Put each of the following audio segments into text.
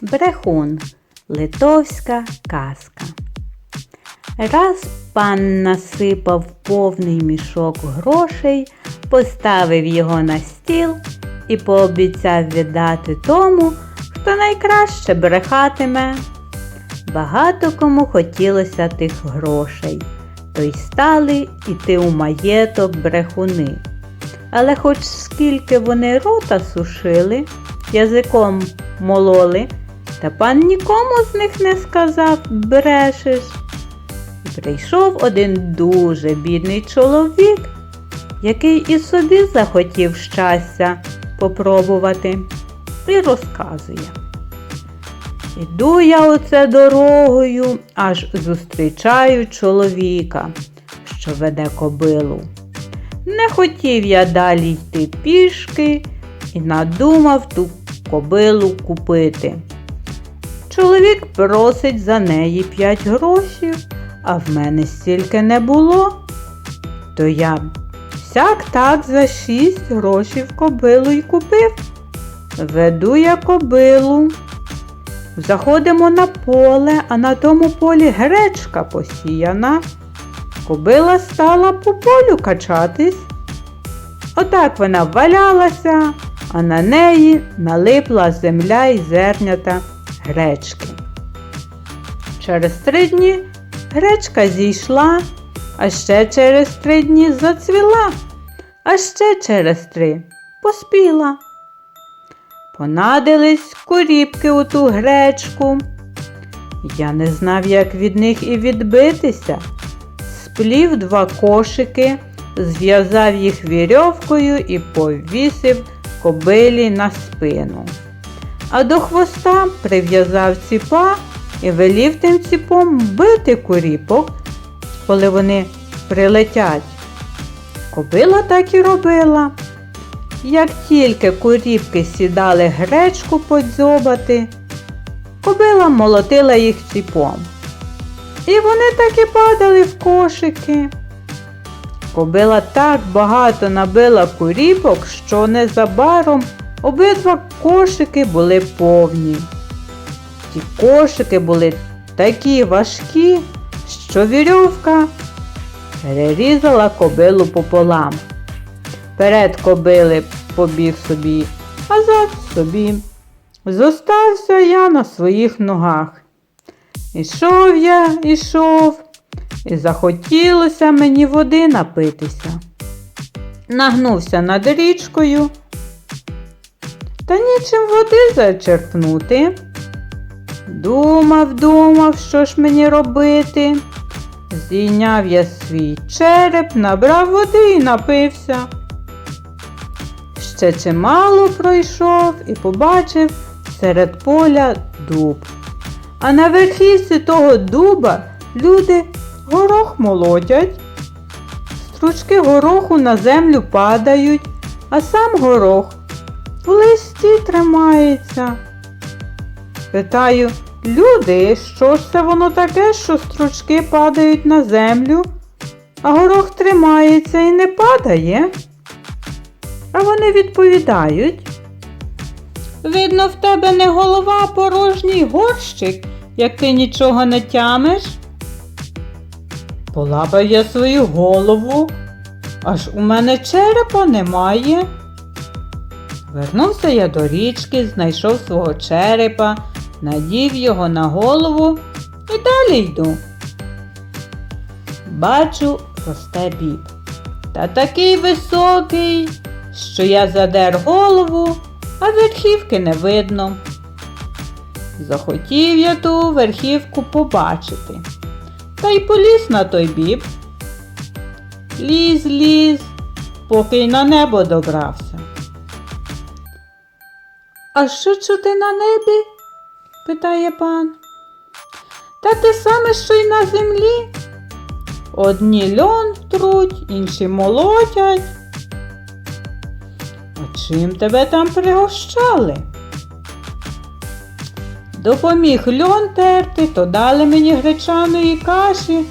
Брехун. Литовська казка. Раз пан насипав повний мішок грошей, поставив його на стіл і пообіцяв віддати тому, хто найкраще брехатиме. Багато кому хотілося тих грошей, то й стали йти у маєток брехуни. Але хоч скільки вони рота сушили, язиком мололи, та пан нікому з них не сказав брешеш. Прийшов один дуже бідний чоловік, який і собі захотів щастя попробувати, і розказує. Іду я оце дорогою, аж зустрічаю чоловіка, що веде кобилу. Не хотів я далі йти пішки і надумав ту кобилу купити. Чоловік просить за неї п'ять грошів, а в мене стільки не було. То я сяк так за шість грошів кобилу й купив. Веду я кобилу. Заходимо на поле, а на тому полі гречка посіяна. Кобила стала по полю качатись. Отак вона валялася, а на неї налипла земля й зернята гречки. Через три дні гречка зійшла, а ще через три дні зацвіла, а ще через три поспіла. Понадились куріпки у ту гречку. Я не знав, як від них і відбитися. Сплів два кошики, зв'язав їх вірьовкою і повісив кобилі на спину. А до хвоста прив'язав ціпа і велів тим ціпом бити куріпок, коли вони прилетять. Кобила так і робила. Як тільки куріпки сідали гречку подзьобати, кобила молотила їх ціпом. І вони так і падали в кошики. Кобила так багато набила куріпок, що незабаром обидва кошики були повні. Ті кошики були такі важкі, що вірьовка перерізала кобилу пополам. Перед кобили побіг собі, а зад собі. Зостався я на своїх ногах. Ішов я, ішов, і захотілося мені води напитися. Нагнувся над річкою, та нічим води зачерпнути. Думав, думав, що ж мені робити. Зійняв я свій череп, набрав води і напився. Ще чимало пройшов і побачив серед поля дуб. А на верхівці того дуба люди горох молотять. Стручки гороху на землю падають, а сам горох в листі тримається. Питаю, люди, що ж це воно таке, що стручки падають на землю, а горох тримається і не падає? А вони відповідають. Видно, в тебе не голова, а порожній горщик, як ти нічого не тямиш. Полапав я свою голову, аж у мене черепа немає. Вернувся я до річки, знайшов свого черепа, надів його на голову і далі йду. Бачу, росте біб. Та такий високий, що я задер голову, а верхівки не видно. Захотів я ту верхівку побачити. Та й поліз на той біб. Ліз, ліз, поки й на небо добрався. А що чути на небі? питає пан. Та те саме, що й на землі. Одні льон труть, інші молотять. А чим тебе там пригощали? Допоміг льон терти, то дали мені гречаної каші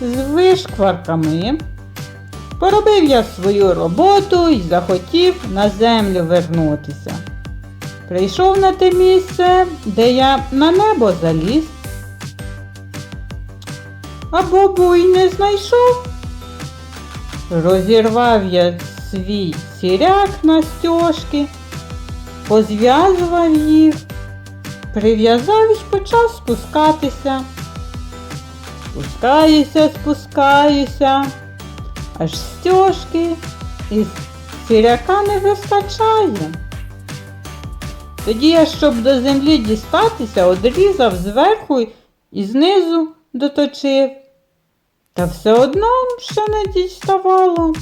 з вишкварками. Поробив я свою роботу і захотів на землю вернутися. Прийшов на те місце, де я на небо заліз. А бобу й не знайшов. Розірвав я свій сіряк на стяжки, позв'язував їх, прив'язав і почав спускатися. Спускаюся, спускаюся, аж стяжки із сіряка не вистачає. Тоді я, щоб до землі дістатися, одрізав зверху і знизу доточив. Та все одно ще не діставало.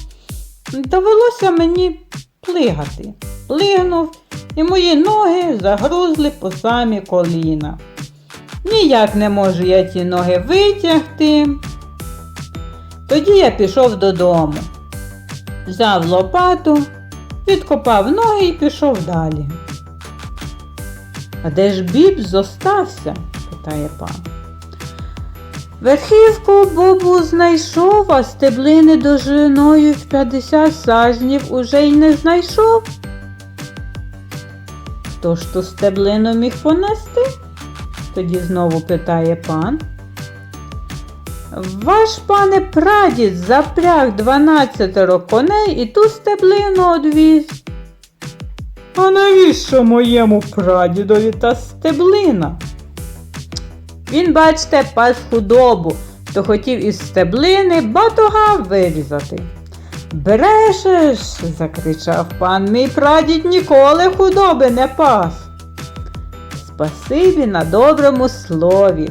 Довелося мені плигати. Плигнув, і мої ноги загрузли по самі коліна. Ніяк не можу я ті ноги витягти. Тоді я пішов додому. Взяв лопату, відкопав ноги і пішов далі. А де ж біб зостався? питає пан. Верхівку Бобу знайшов, а стеблини довжиною в 50 сажнів уже й не знайшов. Хто ж ту стеблину міг понести? Тоді знову питає пан. Ваш пане прадід запряг 12 коней і ту стеблину одвіз. А навіщо моєму прадідові та стеблина? Він, бачте, пас худобу, то хотів із стеблини батога вирізати. Брешеш, закричав пан, мій прадід ніколи худоби не пас. Спасибі на доброму слові,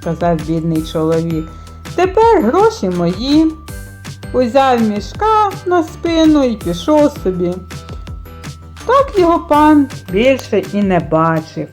сказав бідний чоловік. Тепер гроші мої. Узяв мішка на спину і пішов собі. Так його пан більше і не бачив.